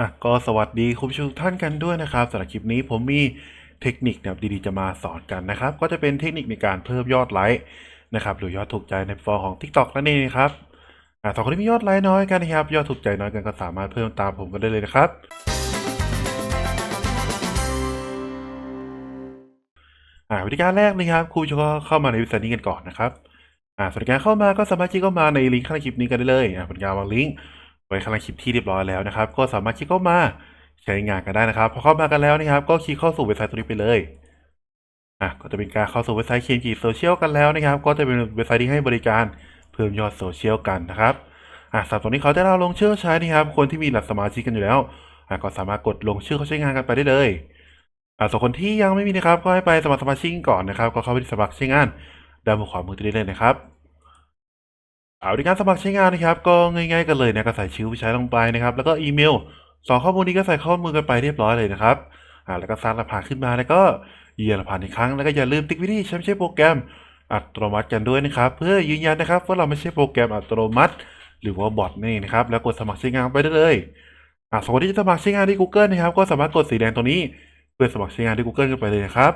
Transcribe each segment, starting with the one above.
อะก็สวัสดีคุณผู้ชมทุกท่านกันด้วยนะครับสำหรับคลิปนี้ผมมีเทคนิคนะครับดีๆจะมาสอนกันนะครับ ก็จะเป็นเทคนิคในการเพิ่มยอดไลค์นะครับหรือยอดถูกใจในฟอร์ของ TikTok นั่นเองครับอะสองคนที่มียอดไลค์น้อยกันนะครับ ยอดถูกใจน้อยกันก็สามารถเพิ่มตามผมกันได้เลยนะครับอ่าวิธีการแรกนะครับคุณผู้ชมก็เข้ามาในว็บไซต์นี้กันก่อนนะครับอ่าส่วนการเข้ามาก็สามารถคลิกเข้ามาในลิงก์ข้างในคลิปนี้กันได้เลยอ่าเป็นการวางลิงก์ ไว้ข้างล่างคลิปที่เรียบร้อยแล้วนะครับ ก็สามารถคลิกเข้ามาใช้งานกันได้นะครับ พอเข้ามากันแล้วนะครับ ก็คลิกเข้าสู่เว็บไซต์ตัวนี้ไปเลยอะก็จะเป็นการเข้าสู่เว็บไซต์เคียนกีโซเชียลกันแล้วนะครับ ก็จะเป็นเว็บไซต์ที่ให้บริการเพิ่มยอดโซเชียลกันนะครับอะสำหรับตรงนี้เขาจะเราลงชื่อใช้นะครับคนที่มีหลักสมาชิกกันอยู่แล้วอะก็สามารถกดลงชื่อเขาใช้งานกันไปได้เลยอะส่วนคนที่ยังไม่มีนะครับ ก็ให้ไปสมัครสมาชิกก่อนนะครับ ก็เข้าไปที่สมัครใช้งานด้านบนขวามือตรงนี้เลยนะครับ เอาในการสมัครใช้งานนะครับก็ง่าย ๆ กันเลยนะก็ใส่ชื่อผู้ใช้ลงไปนะครับ แล้วก็อีเมลสองข้อมูลนี้ก็ใส่ข้อมูลกันไปเรียบร้อยเลยนะครับอ่าแล้วก็สร้างรหัสขึ้นมาแล้วก็ยืนยันรหัสอีกครั้งแล้วก็อย่าลืมติ๊กวิธีใช้ไม่ใช่โปรแกรมอัตโนมัติกันด้วยนะครับ เพื่อยืนยันนะครับว่าเราไม่ใช่โปรแกรมอัตโนมัติ หรือว่าบอทนั่นเองนะครับ แล้วกดสมัครใช้งานไปได้เลยอ่าสมมติที่จะสมัครใช้งานที่ Google นะครับ ก็สามารถกดสีแดงตรงนี้ เพื่อสมัครใช้งานที่ Google กันไปเลยนะครับ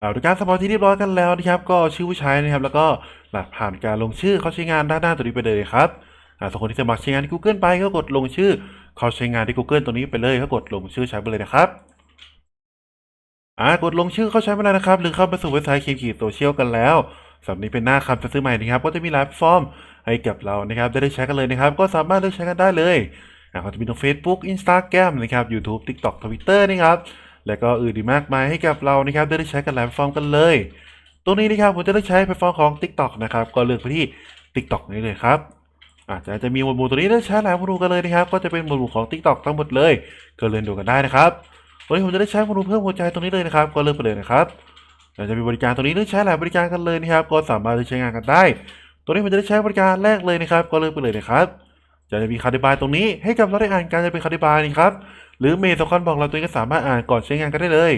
เอาดูการสมัครที่เรียบร้อยกันแล้วนะครับ ก็ชื่อผู้ใช้นะครับ แล้วก็ หลักผ่านการลงชื่อเขาใช้งานด้านหน้าตัวนี้ไปเลยครับส่วนคนที่สมัครใช้งานที่ Google ไปก็กดลงชื่อเขาใช้งานที่ Google ตัวนี้ไปเลยก็กดลงชื่อใช้ไปเลยนะครับอ่ากดลงชื่อเขาใช้ไปแล้วนะครับ หรือเข้าไปสู่เว็บไซต์คีมขีดโซเชียลกันแล้วสำหรับนี้เป็นหน้าคำสั่งซื้อใหม่นะครับ ก็จะมีหลายฟอร์มให้กับเรานะครับได้ได้ใช้กันเลยนะครับ ก็สามารถเลือกใช้กันได้เลยอ่าก็จะมีทั้ง Facebook Instagram นะครับ YouTube TikTok Twitter นะครับ และก็อื่นอีกมากมายให้กับเรานะครับได้ได้ใช้กันหลายฟอร์มกันเลย ตรงนี้นะครับผมจะเลือกใช้แพลตฟอร์มของ TikTok นะครับก็เลือกไปที่ TikTok นี้เลยครับอาจจะจะมีหมวดหมู่ตัวนี้เลือกใช้หลายหมวดหมู่กันเลยนะครับ ก็จะเป็นหมวดหมู่ของ TikTok ทั้งหมดเลย ก็เลือกดูกันได้นะครับตรงนี้ผมจะได้ใช้หมวดหมู่เพิ่มหัวใจตรงนี้เลยนะครับ ก็เลือกไปเลยนะครับอาจจะมีบริการตรงนี้เลือกใช้หลายบริการกันเลยนะครับ ก็สามารถใช้งานกันได้ตรงนี้ผมจะได้ใช้บริการแรกเลยนะครับ ก็เลือกไปเลยนะครับจะมีคำอธิบายตรงนี้ให้กับเราได้อ่านการจะเป็นคำอธิบายนี่ครับหรือเมย์สอนบอกเราตัวเองก็สามารถอ่านก่อนใช้งานกันได้เลย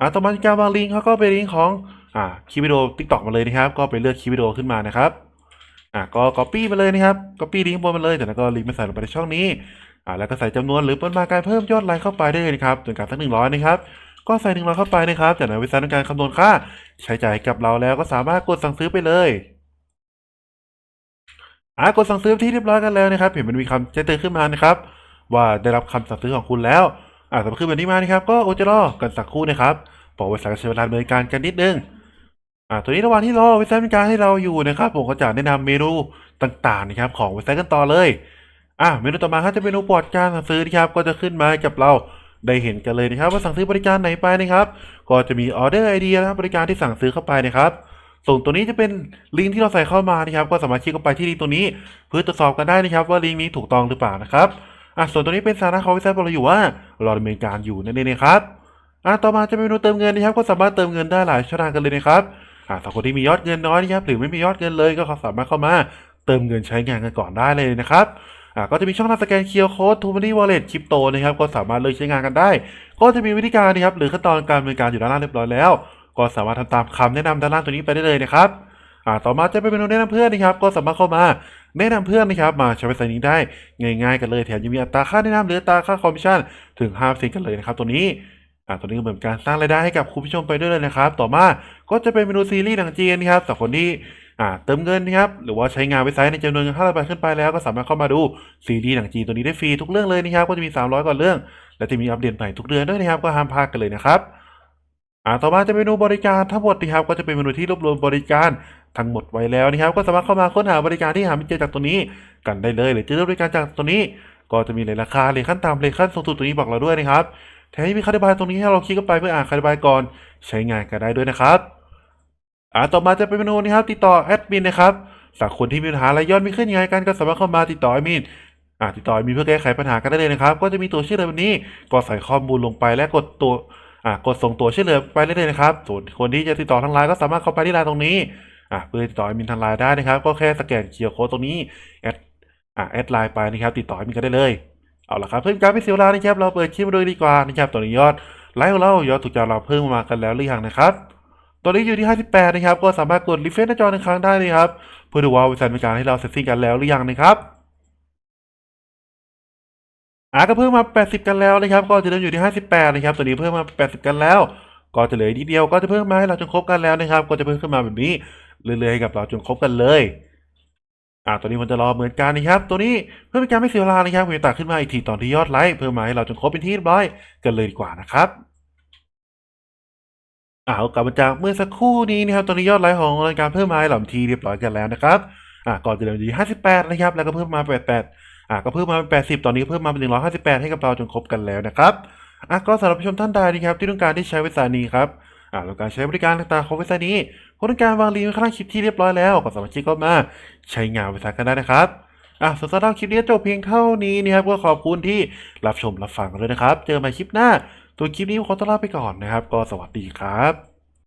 อ่าต่อมาการวางลิงก์เขาก็เป็นลิงก์ของ อ่าคลิปวิดีโอ TikTok มาเลยนะครับ ก็ไปเลือกคลิปวิดีโอขึ้นมานะครับอ่าก็ copy มาเลยนะครับ copy ลิงก์บนมาเลยแต่แล้วก็ลิงก์มาใส่ลงไปในช่องนี้อ่าแล้วก็ใส่จำนวนหรือปริมาณการเพิ่มยอดไลค์เข้าไปได้เลยนะครับจนกระทั่งหนึ่งร้อยนะครับก็ใส่หนึ่งร้อยเข้าไปนะครับจากนั้นเว็บไซต์ต้องการคำนวณค่า ใช้จ่ายกับเราแล้วก็สามารถกดสั่งซื้อไปเลยอ่ากดสั่งซื้อที่เรียบร้อยกันแล้วนะครับ เห็นมันมีคำแจ้งเตือนขึ้นมานะครับ ว่าได้รับคำสั่งซื้อของคุณแล้วอ่าสำหรับขึ้นแบบนี้มานะครับ ก็อดจรอกันสักครู่นะครับบอกว็บไซต์ก็ใช้เวลาดำเนินการกันนิดนึง อ่าตัวนี้ระหว่างที่รอเว็บไซต์มีการให้เราอยู่นะครับผมก็จะแนะนำเมนูต่างๆนะครับของเว็บไซต์กันต่อเลยอ่าเมนูต่อมาครับจะเป็นเมนูปลอดการสั่งซื้อนะครับก็จะขึ้นมาให้กับเราได้เห็นกันเลยนะครับ ว่าสั่งซื้อบริการไหนไปนะครับ ก็จะมีออเดอร์ไอเดียนะครับบริการที่สั่งซื้อเข้าไปนะครับส่งตัวนี้จะเป็นลิงก์ที่เราใส่เข้ามานะครับ ก็สามารถคลิกเข้าไปที่ลิงก์ตัวนี้ เพื่อตรวจสอบกันได้นะครับ ว่าลิงก์นี้ถูกต้องหรือเปล่านะครับอะส่วนตัวนี้เป็นสาระของเว็บไซต์เราอยู่ว่าเราดำเนินการอยู่นั่นเองนะครับอะต่อมาจะเป็นเมนูเติมเงินนะครับ ก็สามารถเติมเงินได้หลายช่องทางกันเลยนะครับ สำหรับคนที่มียอดเงินน้อยนะครับหรือไม่มียอดเงินเลยก็สามารถเข้ามาเติมเงินใช้งานกันก่อนได้เลยนะครับอะก็จะมีช่องทางสแกนเคียร์โค้ดทูมานี่วอลเล็ตคริปโตนะครับก็สามารถเลือกใช้งานกันได้ ก็จะมีวิธีการนะครับหรือขั้นตอนการดำเนินการอยู่ด้านล่างเรียบร้อยแล้ว ก็สามารถทำตามคำแนะนำด้านล่างตัวนี้ไปได้เลยนะครับอ่าต่อมาจะเป็นเมนูแนะนำเพื่อนนะครับ ก็สามารถเข้ามาแนะนำเพื่อนนะครับ มาใช้เว็บไซต์นี้ได้ง่ายๆกันเลยแถมยังมีอัตราค่าแนะนำหรืออัตราค่าคอมมิชชั่นถึง5สิกันเลยนะครับตัวนี้อ่าตัวนี้ก็เหมือนการสร้างรายได้ให้กับคุณผู้ชมไปด้วยเลยนะครับ ต่อมา ก็จะเป็นเมนูซีรีส์หนังจีนนะครับสำหรับคนที่อ่าเติมเงินนะครับหรือว่าใช้งานเว็บไซต์ในจำนวนเงิน500บาทขึ้นไปแล้วก็สามารถเข้ามาดูซีรีส์หนังจีนตัวนี้ได้ฟรีทุกเรื่องเลยนะครับก็จะมี 300 กว่าเรื่อง และจะมีอัปเดตใหม่ทุกเดือนด้วยนะครับก็ห้ามพลาดกันเลยนะครับอ่าต่อมาจะเป็นเมนูบริการทั้งหมดนะครับก็จะเป็นเมนูที่รวบรวมบริการทั้งหมดไว้แล้วนะครับ ก็สามารถเข้ามาค้นหาบริการที่หาไม่เจอจากตัวนี้กันได้เลย หรือจะเลือกบริการจากตัวนี้ ก็จะมีในราคาเลยขั้นต่ำเลยขั้นสูงสุดตัวนี้บอกเราด้วยนะครับแถมยังมีคำอธิบายตรงนี้ให้เราคลิกเข้าไปเพื่ออ่านคำอธิบายก่อนใช้งานกันได้ด้วยนะครับ อ่าต่อมาจะเป็นเมนูนะครับติดต่อแอดมินนะครับสำหรับคนที่มีปัญหาอะไรยอดไม่ขึ้นยังไงกันก็สามารถเข้ามาติดต่อแอดมินอ่าติดต่อมินเพื่อแก้ไขปัญหากันได้เลยนะครับ ก็จะมีตัวช่วยเหลือแบบนี้ก็ใส่ข้อมูลลงไปและกดตัวอ่ากดส่งตัวช่วยเหลือไปได้เลยนะครับส่วนคนที่จะติดต่อทางไลน์ก็สามารถเข้าไปที่ไลน์ตรงนี้อ่าเพื่อติดต่อแอดมินทางไลน์ได้นะครับ ก็แค่สแกนเคียร์โค้ดตรงนี้แอดอ่าแอดไลน์ไปนะครับ ติดต่อแอดมินกันได้เลยเอาละครับเพื่อการไม่เสียเวลานะครับเราเปิดคลิปมาดูดีกว่านะครับตอนนี้ยอดไลค์ของเรายอดถูกใจเราเพิ่มมากันแล้วหรือยังนะครับ ตอนนี้อยู่ที่ 58 นะครับ ก็สามารถกดรีเฟรชหน้าจอหนึ่งครั้งได้เลยครับ เพื่อดูว่าเว็บไซต์บริการให้เราเสร็จสิ้นกันแล้วหรือยังนะครับอะก็เพิ่มมา 80 กันแล้วนะครับ ก็จะเริ่มอยู่ที่ 58 นะครับ ตัวนี้เพิ่มมา 80 กันแล้ว ก็จะเหลืออีกนิดเดียว ก็จะเพิ่มมาให้เราจนครบกันแล้วนะครับ ก็จะเพิ่มขึ้นมาแบบนี้เรื่อยๆให้กับเราจนครบกันเลย อ่าตัวนี้มันจะรอเหมือนกันนะครับ ตัวนี้เพื่อเป็นการไม่เสียเวลานะครับผมจะตัดขึ้นมาอีกทีตอนที่ยอดไลค์เพิ่มมาให้เราจนครบเป็นที่เรียบร้อยกันเลยดีกว่านะครับ อ่ากลับมาจากเมื่อสักครู่นี้นะครับตอนนี้ยอดไลค์ของรายการเพิ่มมาห้เราเป็นที่เรียบร้อยกันแล้วนะครับอ่าก่อนจะเริ่มที่58 นะครับ แล้วก็เพิ่มมา 88อ่าก็เพิ่มมาเป็น80 ตอนนี้เพิ่มมาเป็น158 ให้กับเราจนครบกันแล้วนะครับอะก็สำหรับผู้ชมท่านใดนะครับที่ต้องการที่ใช้เว็บไซต์นี้ครับอ่าต้องการใช้บริการต่างๆของเว็บไซต์นี้ผมต้องการวางลิงก์ไว้ข้างคลิปที่เรียบร้อยแล้วก็สามารถคลิกเข้ามาใช้งานเว็บไซต์กันได้นะครับอะสำหรับคลิปนี้จบเพียงเท่านี้นะครับก็ขอบคุณที่รับชมรับฟังกันเลยนะครับ เจอกันใหม่คลิปหน้า ตัวคลิปนี้ขอตัวลาไปก่อนนะครับ ก็สวัสดีครับ